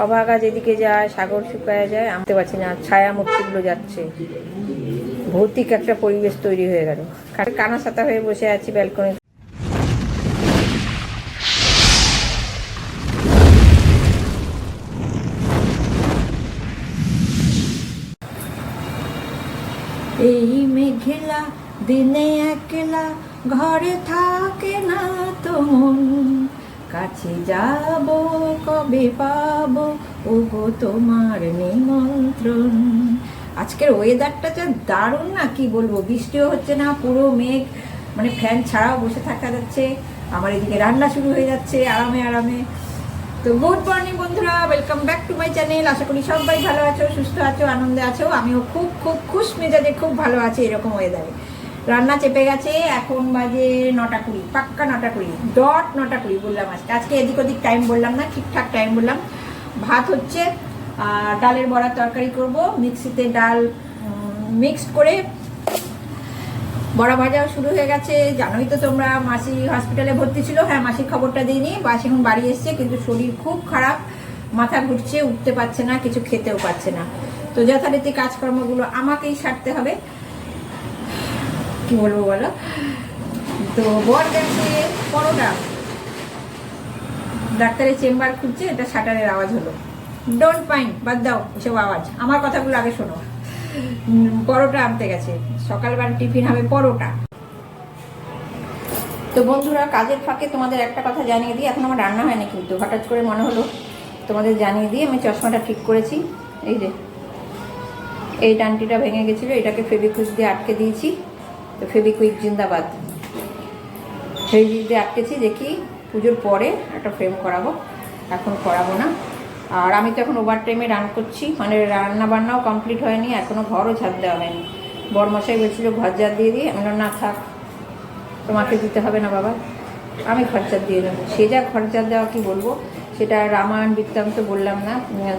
অভাগা যেদিকে যায়, সাগর শুকায় যায় আনতে পারছি না ছায়া মুক্তিগুলো যাচ্ছে। ভৌতিক একটা পরিবেশ তৈরি হয়ে গেল। কানা সাতা হয়ে বসে আছি ব্যালকনি এই মেঘেলা দিনে একলা ঘরে থাকে না তো কাছে যাব, কবে পাবো? ওগো তোমার নিমন্ত্রণ। আজকের ওয়েদারটা যা দারুণ না, কি বলব? বৃষ্টিও হচ্ছে না, পুরো মেঘ। মানে ফ্যান ছাড়াও বসে থাকা যাচ্ছে। আমার এদিকে রান্না শুরু হয়ে যাচ্ছে, আরামে আরামে। তো গুড মর্নিং বন্ধুরা welcome back to my channel আশা করি সবাই ভালো আছো, সুস্থ আছো, আনন্দে আছো। আমিও খুব খুব খুশ মেজাজে খুব ভালো আছি এরকম ওয়েদারে রান্না চেপে গেছে, এখন বাজে নটা কুড়ি, পাক্কা নটা কুড়ি ডট নটা কুড়ি বললাম আজকে। আজকে এদিক ওদিক টাইম বললাম না, ঠিকঠাক টাইম বললাম। ভাত হচ্ছে, আর ডালের বড়ার তরকারি করব, মিক্সিতে ডাল মিক্সড করে। বড়া ভাজাও শুরু হয়ে গেছে। জানোই তো তোমরা, মাসি হসপিটালে ভর্তি ছিল। হ্যাঁ মাসির খবরটা দিইনি, মাসি এখন বাড়ি এসছে, কিন্তু শরীর খুব খারাপ। মাথা ঘুরছে, উঠতে পারছে না, কিছু খেতেও পারছে না। তো যথারীতি কাজকর্মগুলো আমাকেই সারতে হবে। কি বলব বলো? তো বর গেছে পরোটা। ডাক্তারের চেম্বার খুঁজছে এটা শাটারের আওয়াজ হলো। ডোন্ট মাইন্ড বাদ দাও এসব আওয়াজ। আমার কথাগুলো আগে শোনো। পরোটা আনতে গেছে। সকালবেলা টিফিন হবে পরোটা। তো বন্ধুরা, কাজের ফাঁকে তোমাদের একটা কথা জানিয়ে দিই। এখন আমার রান্না হয়নি কিন্তু। হঠাৎ করে মনে হলো তোমাদের জানিয়ে দিই। আমি চশমাটা ঠিক করেছি। এই যে, এই টানটিটা ভেঙে গেছিল। এটাকে ফেবিকুইক দিয়ে আটকে দিয়েছি। তো ফেবিকুইক জিন্দাবাদ। ফেবিকুইক দিয়ে আটকেছি দেখি পুজোর পরে একটা ফ্রেম করাবো। এখন করাবো না। আর আমি তো এখন ওভার টাইমে রান করছি। মানে রান্না বান্নাও কমপ্লিট হয়নি এখনও ঘরও ঝাড় দেওয়া হয়নি। বরমশাই বলছিল, ঘর ঝাড় দিয়ে দিই। আমি না থাক, তোমাকে দিতে হবে না বাবা। আমি খরচা দিয়ে দেবো। সে যা খরচা দেওয়া কি বলব? সেটা রামায়ণ বৃত্তান্ত বললাম না।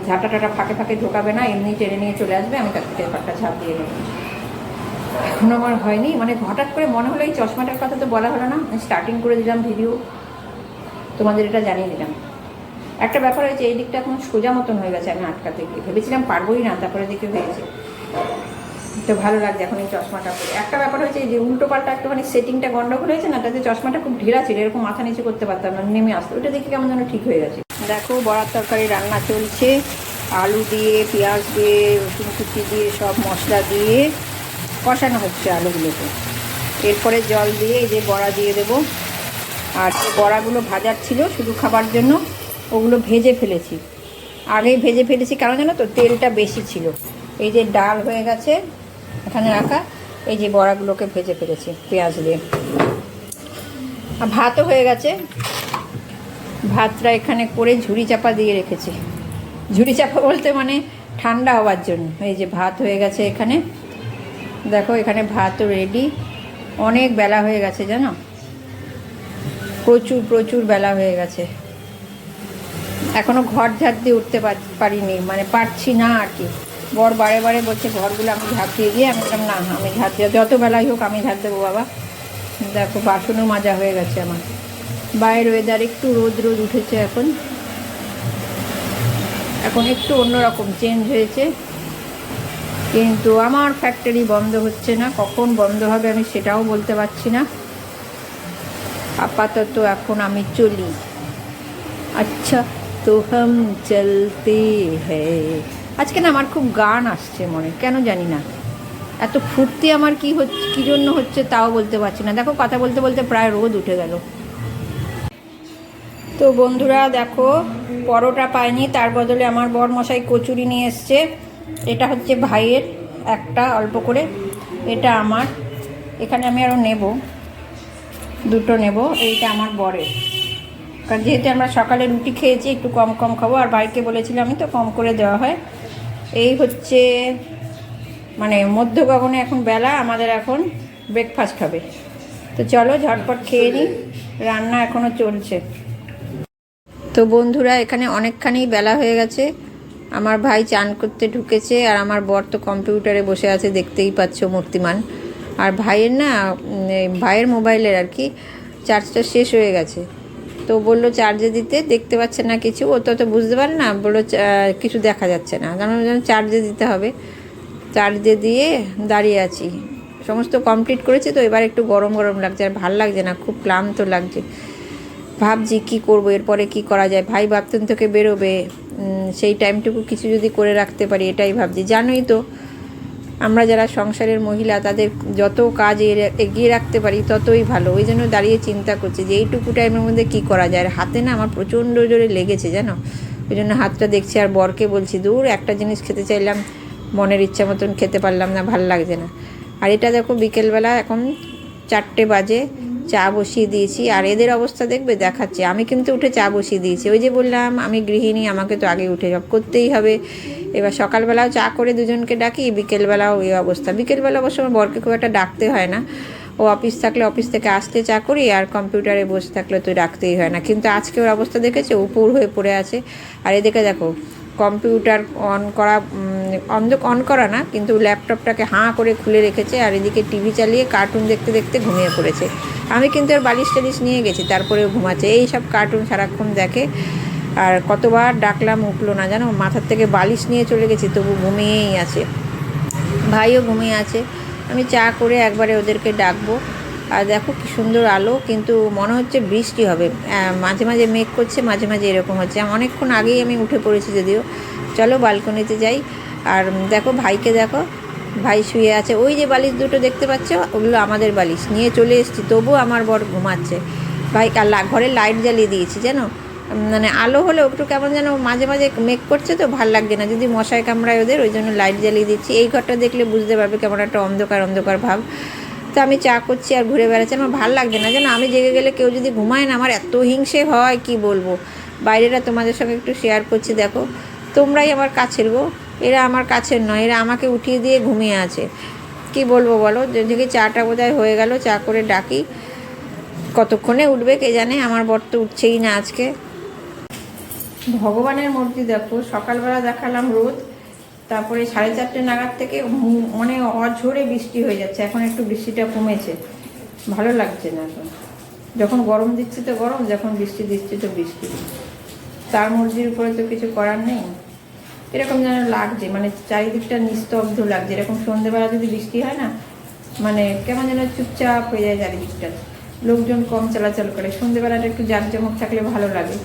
ঝাঁটা টাটা ফাঁকে ফাঁকে ঢোকাবে না, এমনি টেনে নিয়ে চলে আসবে। আমি তার থেকে একটা ঝাঁপ দিয়ে দেবো। এখন আমার হয়নি। মানে হঠাৎ করে মনে হলো এই চশমাটার কথা তো বলা হলো না। স্টার্টিং করে দিলাম ভিডিও তোমাদের এটা জানিয়ে দিলাম। একটা ব্যাপার হয়েছে, এই দিকটা এখন সোজা মতন হয়ে গেছে আমি আটকাতে গিয়ে। ভেবেছিলাম পারবোই না, তারপরে দেখে হয়েছে তো ভালো লাগছে এখন এই চশমাটা পরে। একটা ব্যাপার হয়েছে যে উল্টো পাল্টা একটুখানি সেটিংটা গন্ডগোল হয়েছে না, তাতে চশমাটা খুব ঢেরা ছিল, এরকম মাথা নিচে করতে পারতাম না, নেমে আসতো। ওটা দেখে কেমন যেন ঠিক হয়ে গেছে। দেখো, বড়ার তরকারি রান্না চলছে। আলু দিয়ে, পেঁয়াজ দিয়ে, রসুন কুচি দিয়ে, সব মশলা দিয়ে। কষানো হচ্ছে আলুগুলোকে। এরপরে জল দিয়ে এই যে বড়া দিয়ে দেবো। আর যে বড়াগুলো ভাজার ছিল শুধু খাবার জন্য, ওগুলো ভেজে ফেলেছি। আগেই ভেজে ফেলেছি কারণ জানো তো? তেলটা বেশি ছিল। এই যে ডাল হয়ে গেছে, এখানে রাখা। এই যে বড়াগুলোকে ভেজে ফেলেছি, পেঁয়াজ দিয়ে। আর ভাতও হয়ে গেছে। ভাতটা এখানে করে ঝুড়ি চাপা দিয়ে রেখেছি। ঝুড়ি চাপা বলতে মানে ঠান্ডা হওয়ার জন্য। এই যে ভাত হয়ে গেছে এখানে। দেখো, এখানে ভাতও রেডি অনেক বেলা হয়ে গেছে, জানো? প্রচুর প্রচুর বেলা হয়ে গেছে। এখনও ঘর ঝাড় দিয়ে উঠতে পারিনি মানে পারছি না আর কি। বর বারে বারে বলছে, ঘরগুলো আমি ঝাঁপ দিয়ে গিয়ে আমি বললাম, না, আমি দিয়ে, যত বেলাই হোক আমি ঝাঁপ দেবো বাবা। দেখো, বাসনও মাজা হয়ে গেছে আমার। বাইরের ওয়েদার একটু রোদ রোদ উঠেছে এখন। এখন একটু অন্যরকম চেঞ্জ হয়েছে। কিন্তু আমার ফ্যাক্টরি বন্ধ হচ্ছে না। কখন বন্ধ হবে আমি সেটাও বলতে পারছি না। আপাতত এখন আমি চলি। আচ্ছা তো হাম চলতে হ্যাঁ আজকে না আমার খুব গান আসছে মনে, কেন জানি না। এত ফুর্তি আমার কি হচ্ছে, কী জন্য হচ্ছে তাও বলতে পারছি না। দেখো, কথা বলতে বলতে প্রায় রোদ উঠে গেল। তো বন্ধুরা, দেখো, পরোটা পাইনি, তার বদলে আমার বর মশাই কচুরি নিয়ে এসছে। এটা হচ্ছে ভাইয়ের একটা অল্প করে। এটা আমার। এখানে আমি আরও নেব। দুটো নেব। এইটা আমার বরের। কারণ যেহেতু আমরা সকালে রুটি খেয়েছি, একটু কম কম খাব। আর ভাইকে বলেছিলাম আমি তো কম করে দেওয়া হয়। এই হচ্ছে মানে মধ্য গগনে এখন বেলা, আমাদের এখন ব্রেকফাস্ট হবে। তো চলো ঝটপট খেয়ে নিই। রান্না এখনও চলছে। তো বন্ধুরা, এখানে অনেকখানি বেলা হয়ে গেছে। আমার ভাই চান করতে ঢুকেছে আর আমার বর তো কম্পিউটারে বসে আছে, দেখতেই পাচ্ছ মূর্তিমান। আর ভাইয়ের না ভাইয়ের মোবাইলের আর কি, চার্জটা শেষ হয়ে গেছে। তো বলল চার্জে দিতে, দেখতে পাচ্ছে না কিছু। ও তো তো বুঝতে পারে না, বলল কিছু দেখা যাচ্ছে না। কারণ যেন চার্জে দিতে হবে। চার্জে দিয়ে দাঁড়িয়ে আছি। সমস্ত কমপ্লিট করেছি তো, এবার একটু গরম গরম লাগছে। আর ভালো লাগছে না, খুব ক্লান্ত লাগছে। ভাবছি কি করব, এরপরে কি করা যায়? ভাই ভাবতেন থেকে বেরোবে। সেই টাইমটুকু কিছু যদি করে রাখতে পারি, এটাই ভাবছি। জানোই তো, আমরা যারা সংসারের মহিলা, তাদের যত কাজ এগিয়ে রাখতে পারি, ততই ভালো। ওই জন্য দাঁড়িয়ে চিন্তা করছি যে, এইটুকু টাইমের মধ্যে কি করা যায়? আর হাতে না আমার প্রচণ্ড জোরে লেগেছে, জানো? ওই জন্য হাতটা দেখছি আর বরকে বলছি, দূর, একটা জিনিস খেতে চাইলাম, মনের ইচ্ছা মতন খেতে পারলাম না, ভালো লাগছে না। আর এটা দেখো বিকেলবেলা এখন চারটে বাজে। চা বসিয়ে দিয়েছি, আর এদের অবস্থা দেখবে, দেখাচ্ছে। আমি কিন্তু উঠে চা বসিয়ে দিয়েছি। ওই যে বললাম, আমি গৃহিণী, আমাকে তো আগে উঠে সব করতেই হবে। এবার সকালবেলাও চা করে দুজনকে ডাকি, বিকেলবেলাও এই অবস্থা। বিকেলবেলা অবশ্য আমার বরকে খুব একটা ডাকতে হয় না। ও অফিস থাকলে অফিস থেকে আসতে চা করি, আর কম্পিউটারে বসে থাকলে তো ডাকতেই হয় না। কিন্তু আজকে ওর অবস্থা দেখেছে? উপর হয়ে পড়ে আছে। আর এদিকে দেখো কম্পিউটার অন করা অন অন করা না, কিন্তু ল্যাপটপটাকে হাঁ করে খুলে রেখেছে আর এদিকে টিভি চালিয়ে কার্টুন দেখতে দেখতে ঘুমিয়ে পড়েছে। আমি কিন্তু ওর বালিশ টালিশ নিয়ে গেছি, তারপরেও ঘুমাচ্ছে। এই সব কার্টুন সারাক্ষণ দেখে আর কতবার ডাকলাম, উঠল না জানো? মাথার থেকে বালিশ নিয়ে চলে গেছি, তবু ঘুমিয়েই আছে। ভাইও ঘুমিয়ে আছে। আমি চা করে একবারে ওদেরকে ডাকবো। আর দেখো কি সুন্দর আলো, কিন্তু মনে হচ্ছে বৃষ্টি হবে। মাঝে মাঝে মেঘ করছে, মাঝে মাঝে এরকম হচ্ছে। অনেকক্ষণ আগেই আমি উঠে পড়েছি যদিও। চলো বালকনিতে যাই। আর দেখো ভাইকে দেখো, ভাই শুয়ে আছে। ওই যে বালিশ দুটো দেখতে পাচ্ছ, ওগুলো আমাদের বালিশ। নিয়ে চলে এসেছি তবুও আমার বর ঘুমাচ্ছে। ভাই ঘরে লাইট জ্বালিয়ে দিয়েছি, জানো? মানে আলো হলেও একটু কেমন যেন মাঝে মাঝে মেঘ করছে তো, ভালো লাগছে না। যদি মশায় কামড়ায় ওদের, ওই জন্য লাইট জ্বালিয়ে দিচ্ছি। এই ঘরটা দেখলে বুঝতে পারবে কেমন একটা অন্ধকার অন্ধকার ভাব। তো আমি চা করছি আর ঘুরে বেড়াচ্ছি। আমার ভালো লাগছে না। যেন আমি জেগে গেলে কেউ যদি ঘুমায় না, আমার এত হিংসে হয়, কি বলব? বাইরেটা তোমাদের সঙ্গে একটু শেয়ার করছি, দেখো। তোমরাই আমার কাছের গো। এরা আমার কাছের নয়, এরা আমাকে উঠিয়ে দিয়ে ঘুমিয়ে আছে। কি বলব বলো? যদি চাটা বোধহয় হয়ে গেল, চা করে ডাকি। কতক্ষণে উঠবে কে জানে? আমার বর তো উঠছেই না আজকে। ভগবানের মূর্তি দেখো, সকালবেলা দেখালাম রোদ। তারপরে সাড়ে চারটে নাগাদ থেকে মানে অঝোরে বৃষ্টি হয়ে যাচ্ছে। এখন একটু বৃষ্টিটা কমেছে। ভালো লাগছে না এখন। যখন গরম দিচ্ছে তো গরম, যখন বৃষ্টি দিচ্ছে তো বৃষ্টি। তার মর্জির উপরে তো কিছু করার নেই। এরকম যেন লাগছে মানে চারিদিকটা নিস্তব্ধ লাগছে। এরকম সন্ধেবেলা যদি বৃষ্টি হয় না মানে কেমন যেন চুপচাপ হয়ে যায় চারিদিকটা। লোকজন কম চলাচল করে। সন্ধেবেলাটা একটু জাঁকজমক থাকলে ভালো লাগে।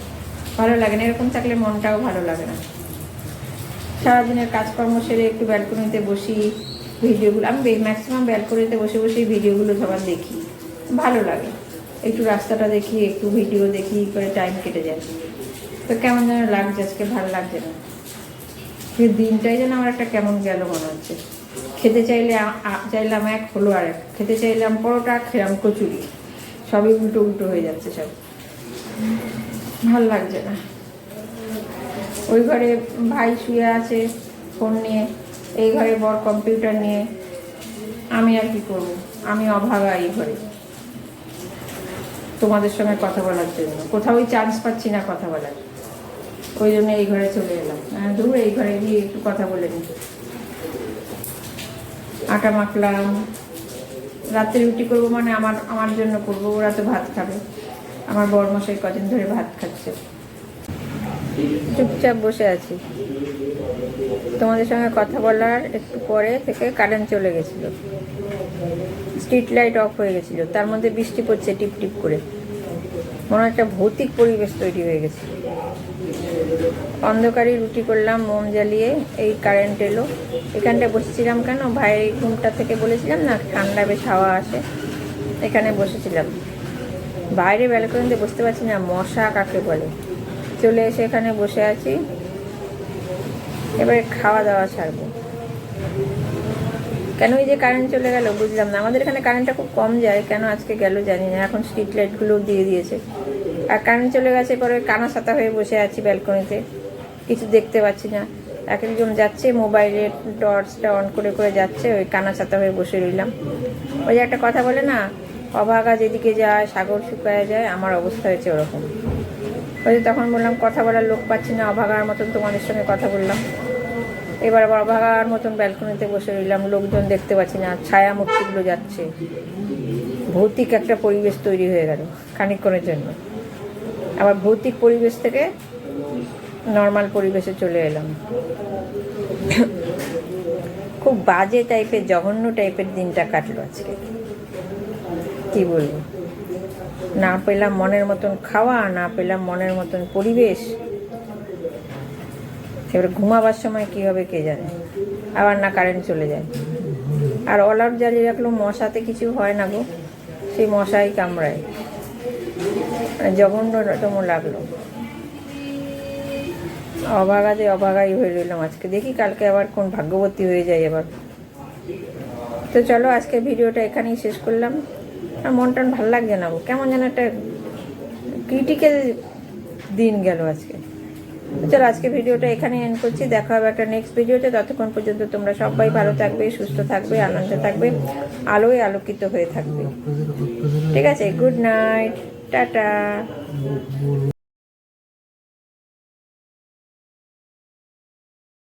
ভালো লাগে না, এরকম থাকলে মনটাও ভালো লাগে না। সারাদিনের কাজকর্ম সেরে একটু ব্যালকনিতে বসি, ভিডিওগুলো আমি ম্যাক্সিমাম ব্যালকনিতে বসে বসেই ভিডিওগুলো সবার দেখি। ভালো লাগে। একটু রাস্তাটা দেখি, একটু ভিডিও দেখি, করে টাইম কেটে যায়। তো কেমন যেন লাগছে আজকে, ভালো লাগছে না। দিনটাই যেন আমার একটা কেমন গেল মনে হচ্ছে। খেতে চাইলে চাইলাম এক, হলো আর এক। খেতে চাইলাম পরোটা খেলাম কচুরি। সবই উল্টো উল্টো হয়ে যাচ্ছে সব। ভালো লাগছে না। ওই ঘরে ভাই শুয়ে আছে ফোন নিয়ে, এই ঘরে বর কম্পিউটার নিয়ে। আমি আর কি করব? আমি অভাগা এই ঘরে। তোমাদের সঙ্গে কথা বলার জন্য। কোথাও চান্স পাচ্ছি না কথা বলার। ওই জন্য এই ঘরে চলে এলাম। হ্যাঁ দূর এই ঘরে গিয়ে একটু কথা বলে নিই আটা মাখলাম। রাত্রে রুটি করব মানে আমার আমার জন্য করব। ওরা তো ভাত খাবে। আমার বরমশাই কদিন ধরে ভাত খাচ্ছে। চুপচাপ বসে আছি। তোমাদের সঙ্গে কথা বলার একটু পরে থেকে কারেন্ট চলে গেছিল। স্ট্রিট লাইট অফ হয়ে গেছিল। তার মধ্যে বৃষ্টি পড়ছে টিপ টিপ করে। মনে একটা ভৌতিক পরিবেশ তৈরি হয়ে গেছে। অন্ধকারে রুটি করলাম, মোম জ্বালিয়ে এই কারেন্ট এলো। এখানটায় বসেছিলাম কেন? ভাই রুমটা থেকে বলেছিলাম না, ঠান্ডা বেশ হাওয়া আসে। এখানে বসেছিলাম। বাইরে ব্যালকনিতে বসতে পারছি না, মশা কাকে বলে? চলে এসে এখানে বসে আছি। এবারে খাওয়া দাওয়া ছাড়বো। কেন এই যে কারেন্ট চলে গেল বুঝলাম না। আমাদের এখানে কারেন্টটা খুব কম যায়। কেন আজকে গেল জানি না। এখন স্ট্রিট লাইটগুলোও দিয়ে দিয়েছে। আর কারেন্ট চলে গেছে পরে কানা সাতা হয়ে বসে আছি ব্যালকনিতে কিছু দেখতে পাচ্ছি না। এক একজন যাচ্ছে মোবাইলে টর্চটা অন করে করে যাচ্ছে, ওই কানা ছাতা হয়ে বসে রইলাম। ওই যে একটা কথা বলে না, অভাগা যেদিকে যায়, সাগর শুকায় যায়, আমার অবস্থা হয়েছে ওরকম। ওই তখন বললাম, কথা বলার লোক পাচ্ছি না, অভাগার মতন তোমাদের সঙ্গে কথা বললাম। এবার আবার অভাগার মতন ব্যালকনিতে বসে রইলাম, লোকজন দেখতে পাচ্ছি না ছায়া মূর্তিগুলো যাচ্ছে। ভৌতিক একটা পরিবেশ তৈরি হয়ে গেল খানিকক্ষণের জন্য। আবার ভৌতিক পরিবেশ থেকে নর্মাল পরিবেশে চলে এলাম। খুব বাজে টাইপের জঘন্য টাইপের দিনটা কাটলো আজকে। কি বলব? না পেলাম মনের মতন খাওয়া, না পেলাম মনের মতন পরিবেশ। এবার ঘুমাবার সময় কী হবে কে জানে? আবার না কারেন্ট চলে যায়। আর অল আউট জ্বালিয়ে রাখলেও মশাতে কিছু হয় না গো। সেই মশাই কামড়ায়। মানে জঘন্যতম লাগল। অভাগাতে অভাগাই হয়ে রইলাম আজকে। দেখি কালকে আবার কোন ভাগ্যবতী হয়ে যায় এবার। তো চলো আজকে ভিডিওটা এখানেই শেষ করলাম। আর মন টন ভালো লাগছে না কেমন যেন একটা ক্রিটিক্যাল দিন গেল আজকে। চলো আজকে ভিডিওটা এখানে এন্ড করছি। দেখা হবে একটা নেক্সট ভিডিওতে। ততক্ষণ পর্যন্ত তোমরা সবাই ভালো থাকবে, সুস্থ থাকবে, আনন্দে থাকবে, আলোয় আলোকিত হয়ে থাকবে। ঠিক আছে গুড নাইট টাটা।